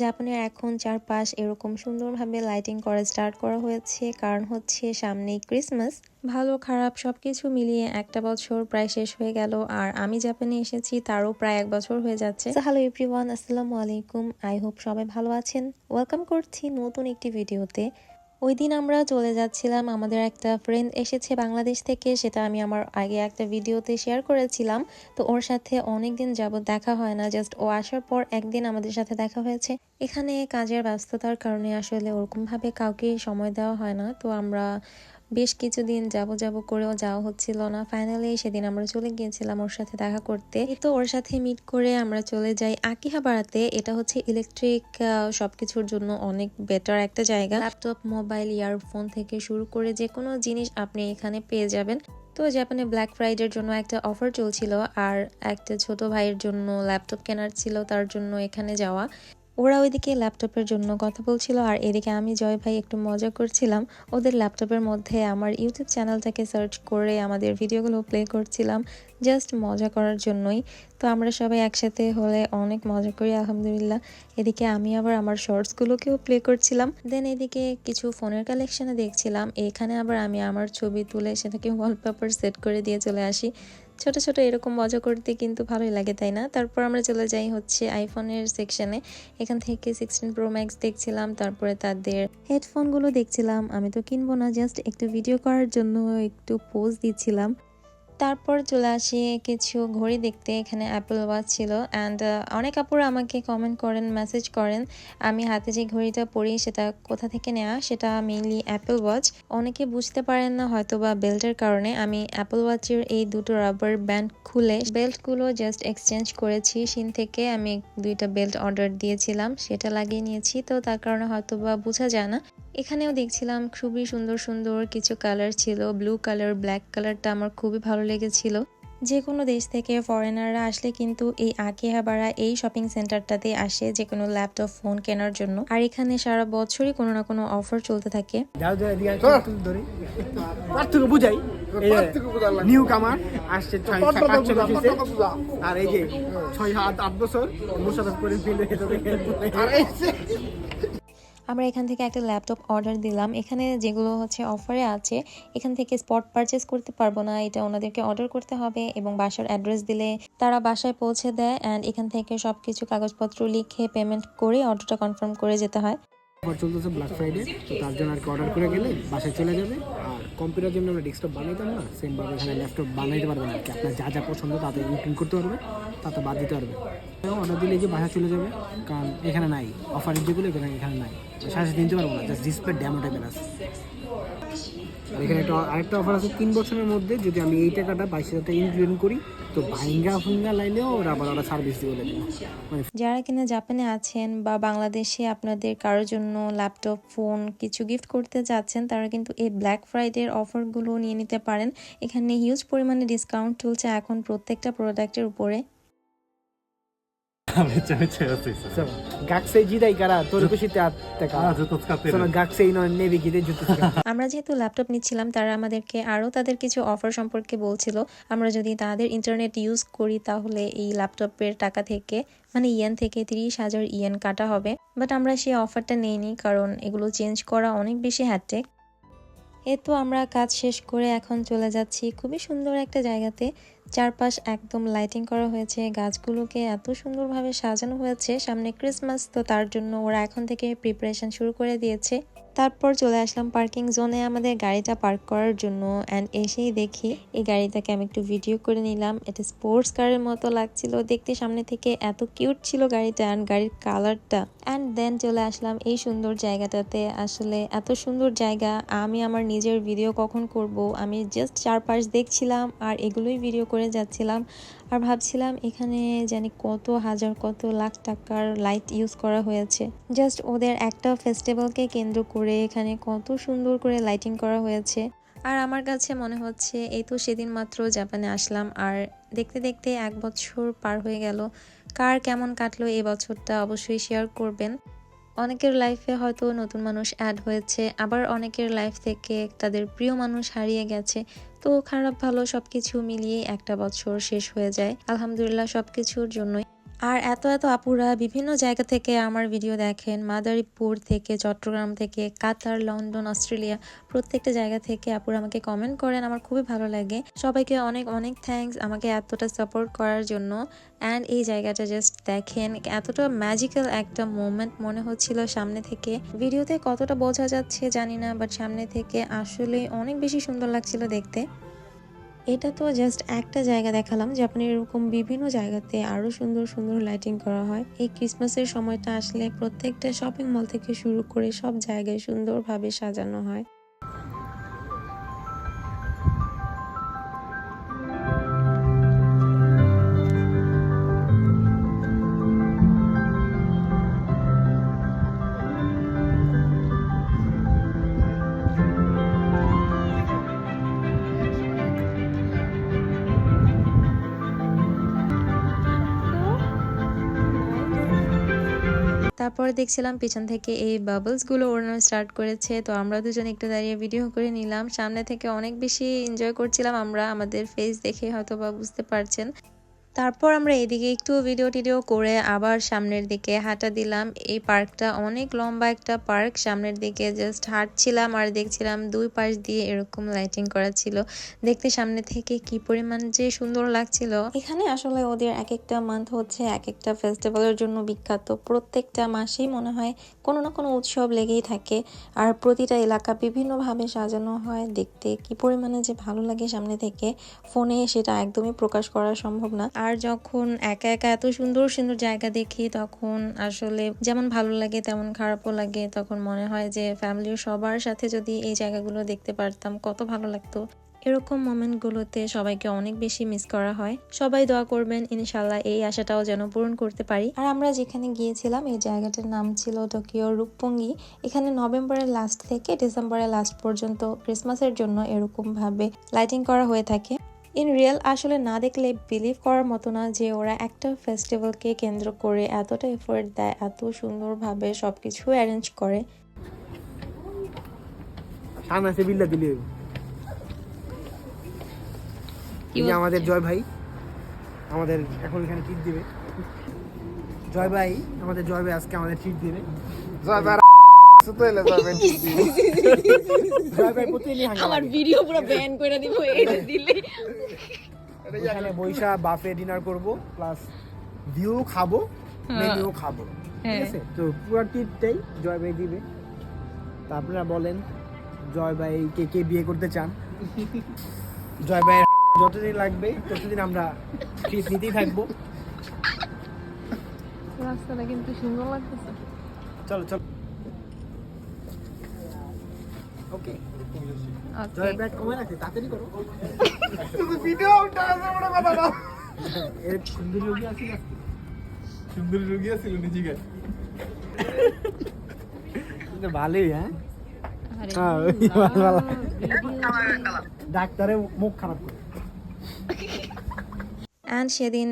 জাপানের এখন চারপাশ এরকম সুন্দরভাবে লাইটিং করা স্টার্ট করা হয়েছে। কারণ হচ্ছে সামনেই ক্রিসমাস ভালো, খারাপ সবকিছু মিলিয়ে একটা বছর প্রায় শেষ হয়ে গেল। আর আমি জাপানে এসেছি, তারও প্রায় এক বছর হয়ে যাচ্ছে। হ্যালো এভরিওয়ান আসসালামু আলাইকুম। আই হোপ সবাই ভালো আছেন। ওয়েলকাম করছি নতুন একটি ভিডিওতে ওই দিন আমরা চলে যাচ্ছিলাম, আমাদের একটা ফ্রেন্ড এসেছে বাংলাদেশ থেকে, সেটা আমি আমার আগে একটা ভিডিওতে শেয়ার করেছিলাম। তো ওর সাথে অনেক দিন যাবত দেখা হয় না জাস্ট ও আসার পর একদিন আমাদের সাথে দেখা হয়েছে। এখানে কাজের ব্যস্ততার কারণে আসলে ওরকমভাবে কাউকে সময় দেওয়া হয় না, তো আমরা বেশ কিছুদিন যাব যাব করেও যাওয়া হচ্ছিল না। ফাইনালি সেদিন আমরা চলে গিয়েছিলাম ওর সাথে দেখা করতে। তো ওর সাথে মিট করে আমরা চলে যাই আকিহাবাড়াতে এটা হচ্ছে ইলেকট্রিক সবকিছুর জন্য অনেক বেটার একটা জায়গা। ল্যাপটপ মোবাইল ইয়ারফোন থেকে শুরু করে যে কোনো জিনিস আপনি এখানে পেয়ে যাবেন। তো জাপানে ব্ল্যাক ফ্রাইডের জন্য একটা অফার চলছিল আর একটা ছোট ভাইয়ের জন্য ল্যাপটপ কেনার ছিল তার জন্য এখানে যাওয়া। ওরা ওইদিকে ল্যাপটপের জন্য কথা বলছিল আর এদিকে আমি, জয় ভাই একটু মজা করছিলাম। ওদের ল্যাপটপের মধ্যে আমার ইউটিউব চ্যানেলটাকে সার্চ করে আমাদের ভিডিওগুলো প্লে করছিলাম। জাস্ট মজা করার জন্যই। তো আমরা সবাই একসাথে হলে অনেক মজা করি, আলহামদুলিল্লাহ। এদিকে আমি আবার আমার শর্টসগুলোকেও প্লে করছিলাম। দেন এদিকে কিছু ফোনের কালেকশানে দেখছিলাম। এখানে আবার আমি আমার ছবি তুলে সেটাকে ওয়ালপেপার সেট করে দিয়ে চলে আসি। ছোট ছোট এরকম মজা করতে কিন্তু ভালোই লাগে, তাই না? তারপর আমরা চলে যাই হচ্ছে আইফোনের সেকশনে এখান থেকে সিক্সটিন প্রো ম্যাক্স দেখছিলাম, তারপরে তাদের হেডফোনগুলো দেখছিলাম। আমি তো কিনবো না জাস্ট একটু ভিডিও করার জন্য একটু পোজ দিচ্ছিলাম। তারপর চলে আসি কিছু ঘড়ি দেখতে, এখানে অ্যাপেল ওয়াচ ছিল। অ্যান্ড অনেক আপুরা আমাকে কমেন্ট করেন মেসেজ করেন, আমি হাতে যে ঘড়িটা পরি সেটা কোথা থেকে নেওয়া সেটা মেইনলি অ্যাপেল ওয়াচ অনেকে বুঝতে পারেন না হয়তো বা বেল্টের কারণে। আমি অ্যাপেল ওয়াচের এই দুটো রাবার ব্যান্ড খুলে বেল্টগুলো জাস্ট এক্সচেঞ্জ করেছি। সিন থেকে আমি দুইটা বেল্ট অর্ডার দিয়েছিলাম, সেটা লাগিয়ে নিয়েছি। তো তার কারণে হয়তো বা বোঝা যায় না। এখানেও দেখছিলাম খুবই সুন্দর সুন্দর কিছু কালার ছিল। ব্লু কালার ব্ল্যাক কালারটা আমার খুবই ভালো লেগেছিল। যে কোনো দেশ থেকে ফরেনাররা আসলে কিন্তু এই আকিহাবাড়া এই শপিং সেন্টারটাতে আসে যে কোনো ল্যাপটপ ফোন কেনার জন্য। আর এখানে সারা বছরই কোনো না কোনো অফার চলতে থাকে। যাও যাও এদিকে আসো, একটু ধরি। পার্থক্য বুঝাই। নিউ কামার আসছে ছয় সাত আট ছয় বছর হয়েছে। আর এই যে ছয় সাত আট বছর। করে আমরা এখান থেকে একটা ল্যাপটপ অর্ডার দিলাম। এখানে যেগুলো হচ্ছে অফারে আছে, এখান থেকে স্পট পারচেস করতে পারব না। এটা ওনাদেরকে অর্ডার করতে হবে এবং বাসার অ্যাড্রেস দিলে তারা বাসায় পৌঁছে দেয় অ্যান্ড এখান থেকে সব কিছু কাগজপত্র লিখে পেমেন্ট করে অর্ডারটা কনফার্ম করে যেতে হয়। চলতেছে ব্ল্যাক ফ্রাইডে তার জন্য আর কি অর্ডার করে গেলে বাসায় চলে যাবে। আর কম্পিউটার আমরা ডেস্কটপ বানাইতাম না সেম ভাবে এখানে ল্যাপটপ বানাইতে পারবেন আর কি আপনার যা যা পছন্দ তাতে ইনক্লুড করতে পারবে, তাতে বাদ দিতে পারবে। অর্ডার দিলে যে বাসা চলে যাবে, কারণ এখানে নাই অফারের যেগুলো এখানে এখানে নাই। পারব না জাস্ট ডিসপ্লে ড্যামো টাইপের আছে। আর এখানে একটা, আরেকটা অফার আছে তিন বছরের মধ্যে, যদি আমি এই টাকাটা বাইশ হাজার টাকা ইনক্লুড করি, তো ভাইঙ্গা ফুঙ্গা ওরা আবার ওরা সার্ভিস দিয়ে বলে মানে যারা কিনা জাপানে আছেন বা বাংলাদেশে আপনাদের কারোর জন্য ল্যাপটপ ফোন কিছু গিফট করতে যাচ্ছেন, তারা কিন্তু এই ব্ল্যাক ফ্রাইডের অফারগুলো নিয়ে নিতে পারেন। এখানে হিউজ পরিমাণে ডিসকাউন্ট চলছে এখন প্রত্যেকটা প্রোডাক্টের উপরে। আমরা যেহেতু ল্যাপটপ নিচ্ছিলাম তারা আমাদেরকে আরও তাদের কিছু অফার সম্পর্কে বলছিল। আমরা যদি তাদের ইন্টারনেট ইউজ করি তাহলে এই ল্যাপটপের টাকা থেকে মানে ইয়েন থেকে তিরিশ হাজার ইয়েন কাটা হবে। বাট আমরা সেই অফারটা নেইনি কারণ এগুলো চেঞ্জ করা অনেক বেশি হ্যাটেক এ তো আমরা কাজ শেষ করে এখন চলে যাচ্ছি। খুবই সুন্দর একটা জায়গাতে। চারপাশ একদম লাইটিং করা হয়েছে, গাছগুলোকে এত সুন্দরভাবে সাজানো হয়েছে সামনে ক্রিসমাস তো তার জন্য ওরা এখন থেকে প্রিপারেশন শুরু করে দিয়েছে। তারপর চলে আসলাম পার্কিং জোনে আমাদের গাড়িটা পার্ক করার জন্য অ্যান্ড এসেই দেখি এই গাড়িটাকে আমি একটু ভিডিও করে নিলাম। এটা স্পোর্টস কারের মতো লাগছিল। দেখতে সামনে থেকে এত কিউট ছিল গাড়িটা অ্যান্ড গাড়ির কালারটা অ্যান্ড দেন চলে আসলাম এই সুন্দর জায়গাটাতে। আসলে এত সুন্দর জায়গা। আমি আমার নিজের ভিডিও কখন করব? আমি জাস্ট চারপাশ দেখছিলাম আর এগুলোই ভিডিও করে যাচ্ছিলাম। আর ভাবছিলাম এখানে জানি কত হাজার, কত লাখ টাকার লাইট ইউজ করা হয়েছে। জাস্ট ওদের একটা ফেস্টিভ্যালকে কেন্দ্র করে এখানে কত সুন্দর করে লাইটিং করা হয়েছে। আর আমার কাছে মনে হচ্ছে এই তো সেদিন মাত্র জাপানে আসলাম আর দেখতে দেখতে এক বছর পার হয়ে গেল। কার কেমন কাটলো এই বছরটা অবশ্যই শেয়ার করবেন। অনেকের লাইফে হয়তো নতুন মানুষ অ্যাড হয়েছে, আবার অনেকের লাইফ থেকে তাদের প্রিয় মানুষ হারিয়ে গেছে। তো খারাপ ভালো সবকিছু মিলিয়ে একটা বছর শেষ হয়ে যায়। আলহামদুলিল্লাহ সবকিছুর জন্যই। আর এত এত আপুরা বিভিন্ন জায়গা থেকে আমার ভিডিও দেখেন। মাদারীপুর থেকে, চট্টগ্রাম থেকে, কাতার, লন্ডন, অস্ট্রেলিয়া, প্রত্যেকটা জায়গা থেকে আপুরা আমাকে কমেন্ট করেন। আমার খুবই ভালো লাগে। সবাইকে অনেক অনেক থ্যাঙ্কস আমাকে এতটা সাপোর্ট করার জন্য। অ্যান্ড এই জায়গাটা জাস্ট দেখেন, এতটা ম্যাজিক্যাল একটা মোমেন্ট মনে হচ্ছিল সামনে থেকে। ভিডিওতে কতটা বোঝা যাচ্ছে জানি না বাট সামনে থেকে আসলে অনেক বেশি সুন্দর লাগছিল দেখতে। এটা তো জাস্ট একটা জায়গা দেখালাম জাপানের এরকম বিভিন্ন জায়গাতে আরও সুন্দর সুন্দর লাইটিং করা হয়। এই ক্রিসমাসের সময়টা আসলে প্রত্যেকটা শপিং মল থেকে শুরু করে সব জায়গায় সুন্দরভাবে সাজানো হয়। তারপরে দেখছিলাম পিছন থেকে এই বাবলসগুলো ওড়ানো স্টার্ট করেছে, তো আমরা দুজন একটু দাঁড়িয়ে ভিডিও করে নিলাম। সামনে থেকে অনেক বেশি এনজয় করছিলাম আমরা, আমাদের ফেস দেখে হয়তো বা বুঝতে পারছেন। তারপর আমরা এদিকে একটু ভিডিও টিডিও করে আবার সামনের দিকে হাঁটা দিলাম। এই পার্কটা অনেক লম্বা একটা পার্ক। সামনের দিকে জাস্ট হাঁটছিলাম আর দেখছিলাম দুই পাশ দিয়ে এরকম লাইটিং করা ছিল। দেখতে সামনে থেকে কি পরিমাণ যে সুন্দর লাগছিল। এখানে আসলে ওদের এক একটা মান্থ হচ্ছে এক একটা ফেস্টিভ্যালের জন্য বিখ্যাত। প্রত্যেকটা মাসেই মনে হয় কোনো না কোনো উৎসব লেগেই থাকে। আর প্রতিটা এলাকা বিভিন্নভাবে সাজানো হয়। দেখতে কি পরিমাণে যে ভালো লাগে সামনে থেকে। ফোনে সেটা একদমই প্রকাশ করা সম্ভব না। আর যখন একা একা এত সুন্দর সুন্দর জায়গা দেখি, তখন আসলে যেমন ভালো লাগে তেমন খারাপও লাগে। তখন মনে হয় যে ফ্যামিলির সবার সাথে যদি এই জায়গাগুলো দেখতে পারতাম, কত ভালো লাগতো। এরকম মোমেন্টগুলোতে সবাইকে অনেক বেশি মিস করা হয়। সবাই দোয়া করবেন ইনশাল্লাহ এই আশাটাও যেন পূরণ করতে পারি। আর আমরা যেখানে গিয়েছিলাম, এই জায়গাটার নাম ছিল টোকিও রূপপঙ্গি এখানে নভেম্বরের লাস্ট থেকে ডিসেম্বরের লাস্ট পর্যন্ত ক্রিসমাসের জন্য এরকম ভাবে লাইটিং করা হয়ে থাকে। ইন রিয়েল আসলে না দেখলে বিলিভ করার মতো না যে ওরা একটা ফেস্টিভ্যালকে কেন্দ্র করে এতটা এফোর্ট দেয় এত সুন্দরভাবে সবকিছু অ্যারেঞ্জ করে। আমাদের জয় ভাই আমাদের এখন এখানে ট্রিট দিবে। জয় ভাই আমাদের জয় ভাই আজকে আমাদের ট্রিট দিবে। জয় ভাই। আমার ভিডিও পুরো ব্যান করে দিব এটা দিলে। এখানে বৈশা বাফে ডিনার করব প্লাস ভিউ খাব মেনুও খাব। ঠিক আছে? তো পুরো ট্রিটটাই জয় ভাই দিবে। তা আপনারা বলেন জয় ভাই কে কে বিয়ে করতে চান? জয় ভাইয়ের যতদিন লাগবে ততদিন আমরা নিতেই থাকব। রাস্তাটা কিন্তু সুন্দর লাগতেছে। চলো চলো। ওকে জয় ব্যাট কমে রাখে তাড়াতাড়ি করো। ভিডিও উঠা আছে বড় কথা না। এর সুন্দর লোকই আছে সুন্দর রোগী আছিল ভালোই হ্যাঁ? হ্যাঁ। ডাক্তারে মুখ খারাপ করে। অ্যান্ড সেদিন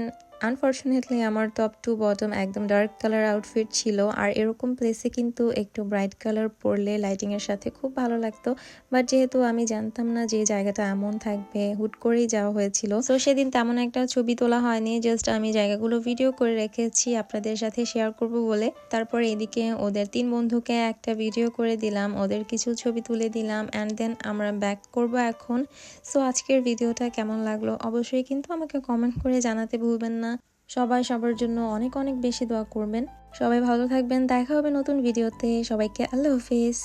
আনফর্চুনেটলি আমার টপ টু বটম একদম ডার্ক কালার আউটফিট ছিল। আর এরকম প্লেসে কিন্তু একটু ব্রাইট কালার পরলে লাইটিংয়ের সাথে খুব ভালো লাগতো। বাট যেহেতু আমি জানতাম না যে জায়গাটা এমন থাকবে, হুট করেই যাওয়া হয়েছিল। তো সেদিন তেমন একটা ছবি তোলা হয়নি জাস্ট আমি জায়গাগুলো ভিডিও করে রেখেছি, আপনাদের সাথে শেয়ার করব বলে। তারপর এদিকে ওদের তিন বন্ধুকে একটা ভিডিও করে দিলাম, ওদের কিছু ছবি তুলে দিলাম অ্যান্ড দেন আমরা ব্যাক করব এখন। সো আজকের ভিডিওটা কেমন লাগল? অবশ্যই কিন্তু আমাকে কমেন্ট করে জানাতে ভুলবেন না। সবাই সবার জন্য অনেক অনেক বেশি দোয়া করবেন। সবাই ভালো থাকবেন। দেখা হবে নতুন ভিডিওতে। সবাইকে আল্লাহ হাফিজ।